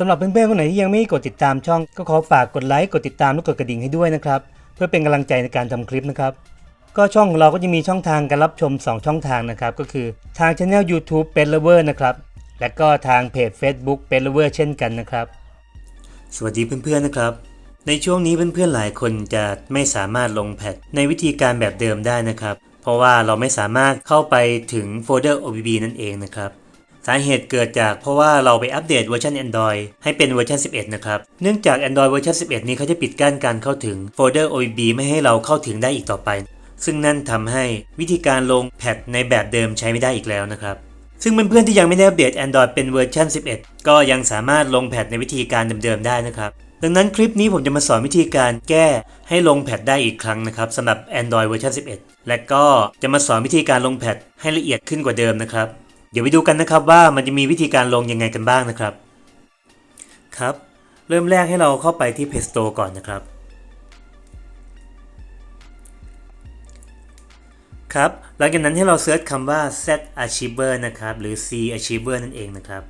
สำหรับเพื่อนๆคนไหนที่ยังไม่กดติดตามช่อง ก็ขอฝากกดไลค์กดติดตามและกดกระดิ่งให้ด้วยนะครับ เพื่อเป็นกำลังใจในการทำคลิปนะครับ ก็ช่องของเราก็จะมีช่องทางการรับชม 2 ช่องทางนะครับ ก็คือทางช anel YouTube p e t Lover นะครับ และก็ทางเพจ Facebook p e t Lover เช่นกันนะครับ สวัสดีเพื่อนๆนะครับ ในช่วงนี้เพื่อนๆหลายคนจะไม่สามารถลงแพทในวิธีการแบบเดิมได้นะครับ เพราะว่าเราไม่สามารถเข้าไปถึงโฟลเดอร์ OBB นั่นเองนะครับ สาเหตุเกิดจากเพราะว่าเราไปอัปเดตเวอร์ชัน Android ให้เป็นเวอร์ชัน 11 นะครับ เนื่องจาก Android เวอร์ชัน 11 นี้เขาจะปิดกั้นการเข้าถึงโฟลเดอร์ OBB ไม่ให้เราเข้าถึงได้อีกต่อไป ซึ่งนั่นทำให้วิธีการลงแพทในแบบเดิมใช้ไม่ได้อีกแล้วนะครับซึ่งเพื่อนๆที่ยังไม่ได้อัปเดต Android เป็นเวอร์ชัน11 ก็ยังสามารถลงแพทในวิธีการเดิมๆได้นะครับ ดังนั้นคลิปนี้ผมจะมาสอนวิธีการแก้ให้ลงแพทได้อีกครั้งนะครับสำหรับ Android เวอร์ชัน11 และก็จะมาสอนวิธีการลงแพทให้ละเอียดขึ้นกว่าเดิมนะครับ เดี๋ยวไปดูกันนะครับว่ามันจะมีวิธีการลงยังไงกันบ้างนะครับ ครับ เริ่มแรกให้เราเข้าไปที่ Play Store ก่อนนะครับ ครับหลังจากนั้นให้เราเซิร์ชคำว่า Z Achiever นะครับ หรือ C Achiever นั่นเองนะครับ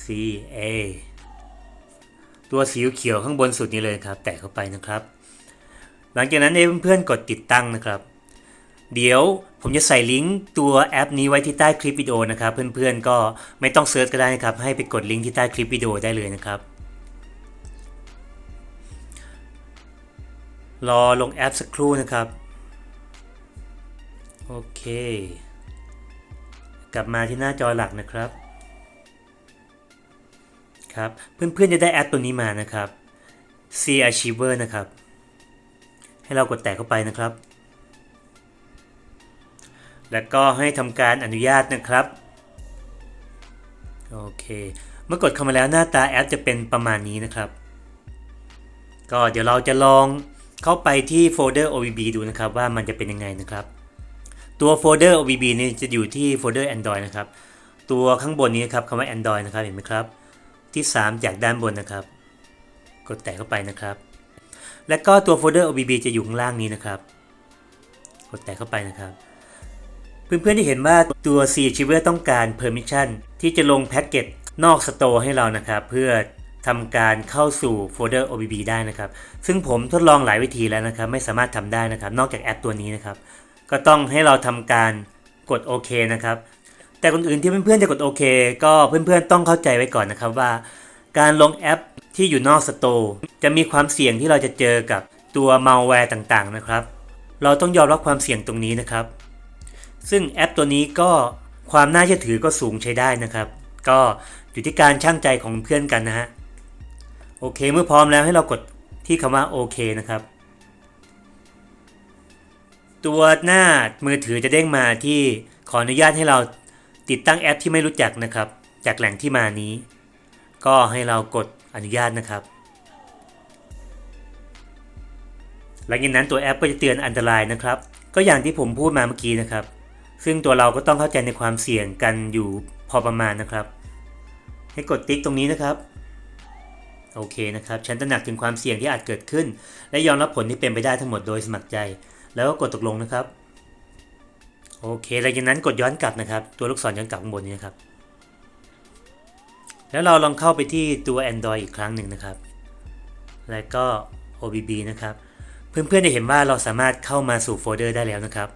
C A ตัวสีเขียวข้างบนสุดนี้เลยครับ แตะเข้าไปนะครับ หลังจากนั้นให้เพื่อนๆกดติดตั้งนะครับ เดี๋ยวผมจะใส่ลิงก์ตัวแอปนี้ไว้ที่ใต้คลิปวิดีโอนะครับเพื่อนๆก็ไม่ต้องเซิร์ชก็ได้นะครับให้ไปกดลิงก์ที่ใต้คลิปวิดีโอได้เลยนะครับ รอลงแอปสักครู่นะครับโอเค กลับมาที่หน้าจอหลักนะครับครับเพื่อนๆจะได้แอปตัวนี้มานะครับ C Achiever นะครับ ให้เรากดแตะเข้าไปนะครับ แล้วก็ให้ทำการอนุญาตนะครับ โอเค เมื่อกดเข้ามาแล้วหน้าตาแอปจะเป็นประมาณนี้นะครับ ก็เดี๋ยวเราจะลองเข้าไปที่โฟลเดอร์ OBB ดูนะครับว่ามันจะเป็นยังไงนะครับ ตัวโฟลเดอร์ OBB นี่จะอยู่ที่โฟลเดอร์ Android นะครับ ตัวข้างบนนี้นครับคำว่า Android นะครับเห็นไหมครับ ที่ 3 จากด้านบนนะครับ กดแตะเข้าไปนะครับ และก็ตัวโฟลเดอร์ OBB จะอยู่ข้างล่างนี้นะครับ กดแตะเข้าไปนะครับ เพื่อนๆที่เห็นว่าตัว C Achiever ต้องการ Permission ที่จะลงแพ็กเกจนอกสโตร์ให้เรานะครับ เพื่อทำการเข้าสู่โฟลเดอร์ OBB ได้นะครับ ซึ่งผมทดลองหลายวิธีแล้วนะครับ ไม่สามารถทำได้นะครับ นอกจากแอปตัวนี้นะครับ ก็ต้องให้เราทำการกดโอเคนะครับ แต่คนอื่นที่เพื่อนๆจะกดโอเคก็เพื่อนๆต้องเข้าใจไว้ก่อนนะครับว่า การลงแอปที่อยู่นอกสโตร์จะมีความเสี่ยงที่เราจะเจอกับตัวมัลแวร์ต่างๆนะครับ เราต้องยอมรับความเสี่ยงตรงนี้นะครับ ซึ่งแอปตัวนี้ก็ความน่าเชื่อถือก็สูงใช้ได้นะครับ ก็อยู่ที่การช่างใจของเพื่อนกันนะฮะ โอเคเมื่อพร้อมแล้วให้เรากดที่คำว่าโอเคนะครับ ตัวหน้ามือถือจะเด้งมาที่ขออนุญาตให้เราติดตั้งแอปที่ไม่รู้จักนะครับ จากแหล่งที่มานี้ ก็ให้เรากดอนุญาตนะครับหลังจากนั้นตัวแอปก็จะเตือนอันตรายนะครับ ก็อย่างที่ผมพูดมาเมื่อกี้นะครับ ซึ่งตัวเราก็ต้องเข้าใจในความเสี่ยงกันอยู่พอประมาณนะครับ ให้กดติ๊กตรงนี้นะครับ โอเคนะครับ ฉันตระหนักถึงความเสี่ยงที่อาจเกิดขึ้น และยอมรับผลที่เป็นไปได้ทั้งหมดโดยสมัครใจ แล้วก็กดตกลงนะครับ โอเคหลังจากนั้นกดย้อนกลับนะครับ ตัวลูกศรย้อนกลับข้างบนนี้นะครับ แล้วเราลองเข้าไปที่ตัว Android อีกครั้งหนึ่งนะครับ แล้วก็ OBB นะครับ เพื่อนๆจะเห็นว่าเราสามารถเข้ามาสู่โฟลเดอร์ได้แล้วนะครับ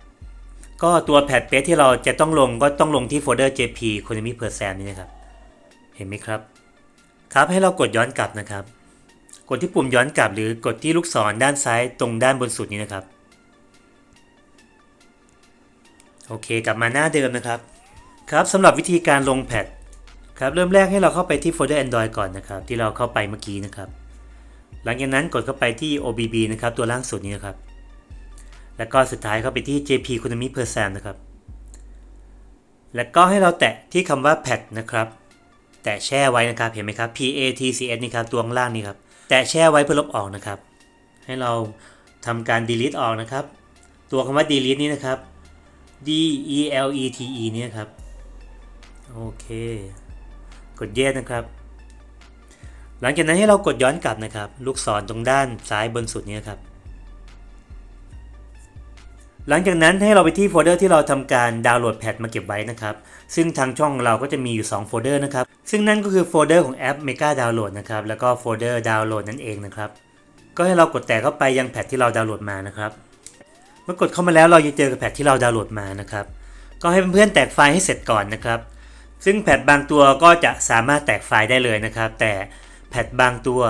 ก็ตัวแพดเปที่เราจะต้องลงก็ต้องลงที่โฟลเดอร์ JP Economy Per Sam นี่นะครับ เห็นไหมครับ ครับให้เรากดย้อนกลับนะครับ กดที่ปุ่มย้อนกลับหรือกดที่ลูกศรด้านซ้ายตรงด้านบนสุดนี้นะครับ โอเคกลับมาหน้าเดิมนะครับ ครับสำหรับวิธีการลงแพดครับเริ่มแรกให้เราเข้าไปที่โฟลเดอร์ Android ก่อนนะครับ ที่เราเข้าไปเมื่อกี้นะครับ หลังจากนั้นกดเข้าไปที่ OBB นะครับตัวล่างสุดนี้นะครับ แล้วก็สุดท้ายเข้าไปที่ JP Economy Per Sam นะครับ แล้วก็ให้เราแตะที่คำว่า Pad นะครับ แตะแช่ไว้นะครับ เห็นไหมครับ P A T C S นี่ครับตัวล่างนี่ครับ แตะแช่ไว้เพื่อลบออกนะครับ ให้เราทำการ delete ออกนะครับ ตัวคำว่า delete นี่นะครับ D E L E T E นี่นะครับ โอเค กด yes นะครับ หลังจากนั้นให้เรากดย้อนกลับนะครับ ลูกศรตรงด้านซ้ายบนสุดนี้ครับ หลังจากนั้นให้เราไปที่โฟลเดอร์ที่เราทำการดาวน์โหลดแพทมาเก็บไว้นะครับ ซึ่งทางช่องเราก็จะมีอยู่ 2 โฟลเดอร์นะครับ ซึ่งนั่นก็คือโฟลเดอร์ของแอป Mega Download นะครับ แล้วก็โฟลเดอร์ดาวน์โหลดนั่นเองนะครับ ก็ให้เรากดแตะเข้าไปยังแพทที่เราดาวน์โหลดมานะครับ เมื่อกดเข้ามาแล้วเราจะเจอกับแพทที่เราดาวน์โหลดมานะครับ ก็ให้เพื่อนๆแตกไฟล์ให้เสร็จก่อนนะครับ ซึ่งแพทบางตัวก็จะสามารถแตกไฟล์ได้เลยนะครับ แต่แพทบางตัว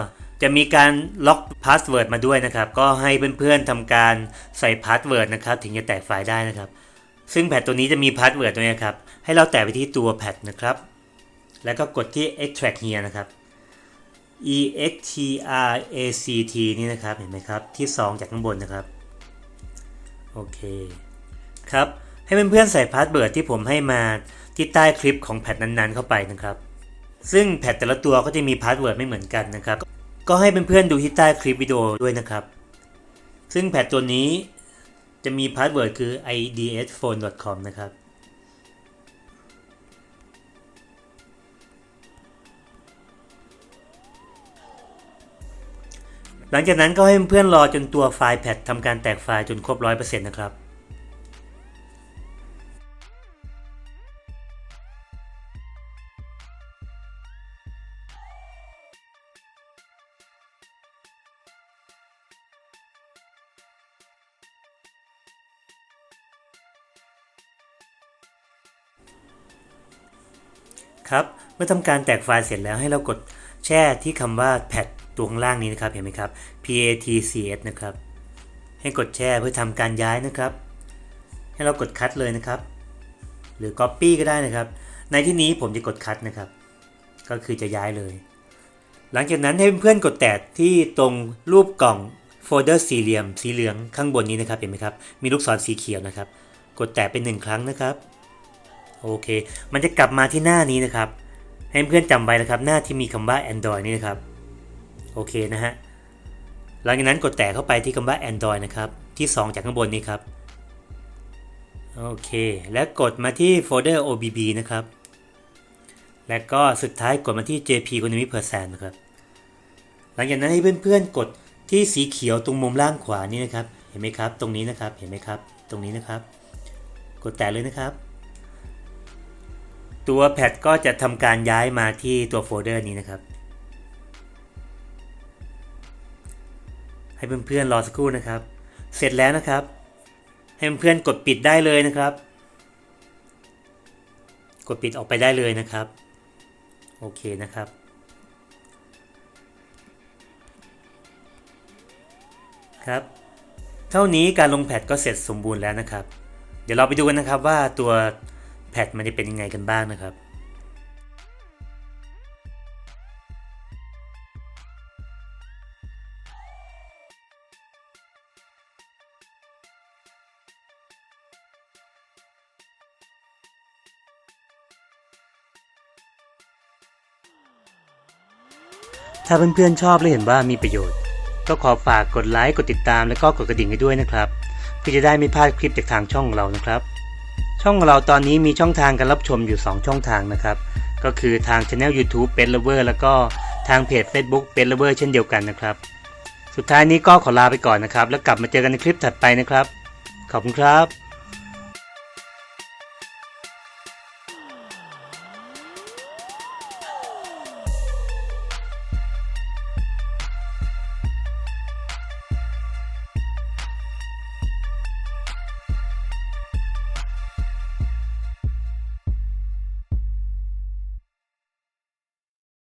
จะมีการล็อกพาสเวิร์ดมาด้วยนะครับ ก็ให้เพื่อนๆทำการใส่พาสเวิร์ดนะครับถึงจะแตกไฟล์ได้นะครับ ซึ่งแพทตัวนี้จะมีพาสเวิร์ดด้วยนะครับ ให้เราแตะไปที่ตัวแพทนะครับ แล้วก็กดที่ extract here นะครับ e x t r a c t นี่นะครับเห็นไหมครับ ที่ 2 จากข้างบนนะครับ โอเค ครับ ให้เพื่อนๆใส่พาสเวิร์ดที่ผมให้มาที่ใต้คลิปของแพทนั้นๆ เข้าไปนะครับซึ่งแพทแต่ละตัวก็จะมีพาสเวิร์ดไม่เหมือนกันนะครับ ก็ให้เพื่อนๆดูที่ใต้คลิปวิดีโอด้วยนะครับ ซึ่งแพทตัวนี้จะมีพาสเวิร์ดคือ idsphone.com นะครับ หลังจากนั้นก็ให้เพื่อนๆรอจนตัวไฟล์แพททำการแตกไฟล์จนครบ 100%นะครับ ครับ เมื่อทำการแตกไฟล์เสร็จแล้วให้เรากดแช่ที่คำว่าแพทตัวข้างล่างนี้นะครับ เห็นไหมครับ patcs นะครับ ให้กดแช่เพื่อทำการย้ายนะครับ ให้เรากดคัดเลยนะครับ หรือ copy ก็ได้นะครับ ในที่นี้ผมจะกดคัดนะครับ ก็คือจะย้ายเลย หลังจากนั้นให้เพื่อนกดแตะที่ตรงรูปกล่องโฟลเดอร์สี่เหลี่ยมสีเหลืองข้างบนนี้นะครับ เห็นไหมครับ มีลูกศรสีเขียวนะครับ กดแตะเป็นหนึ่งครั้งนะครับ โอเค มันจะกลับมาที่หน้านี้นะครับ ให้เพื่อนจำไว้นะครับ หน้าที่มีคำว่า Android นี่นะครับ โอเคนะฮะ หลังจากนั้นกดแตะเข้าไปที่คำว่า Android นะครับ ที่ 2 จากข้างบนนี้ครับ โอเค และกดมาที่โฟลเดอร์ OBB นะครับ และก็สุดท้ายกดมาที่ JP Economy Percent นะครับ หลังจากนั้นให้เพื่อนๆกดที่สีเขียวตรงมุมล่างขวานี่นะครับ เห็นไหมครับ ตรงนี้นะครับ เห็นไหมครับ ตรงนี้นะครับ กดแตะเลยนะครับ ตัวแพทก็จะทำการย้ายมาที่ตัวโฟลเดอร์นี้นะครับ ให้เพื่อนๆรอสักครู่นะครับ เสร็จแล้วนะครับ ให้เพื่อนๆกดปิดได้เลยนะครับ กดปิดออกไปได้เลยนะครับ โอเคนะครับครับ เท่านี้การลงแพทก็เสร็จสมบูรณ์แล้วนะครับ เดี๋ยวเราไปดูกันนะครับว่าตัว แพทมันจะเป็นยังไงกันบ้างนะครับถ้าเพื่อนๆชอบและเห็นว่ามีประโยชน์ ก็ขอฝากกดไลค์ กดติดตาม และก็กดกระดิ่งให้ด้วยนะครับ เพื่อจะได้ไม่พลาดคลิปจากทางช่องของเรานะครับ ช่องเราตอนนี้มีช่องทางการรับชมอยู่ 2 ช่องทางนะครับ ก็คือทางช anel YouTube เป็น Lover แล้วก็ทางเพจ Facebook เป็น Lover เช่นเดียวกันนะครับ สุดท้ายนี้ก็ขอลาไปก่อนนะครับ แล้วกลับมาเจอกันในคลิปถัดไปนะครับ ขอบคุณครับ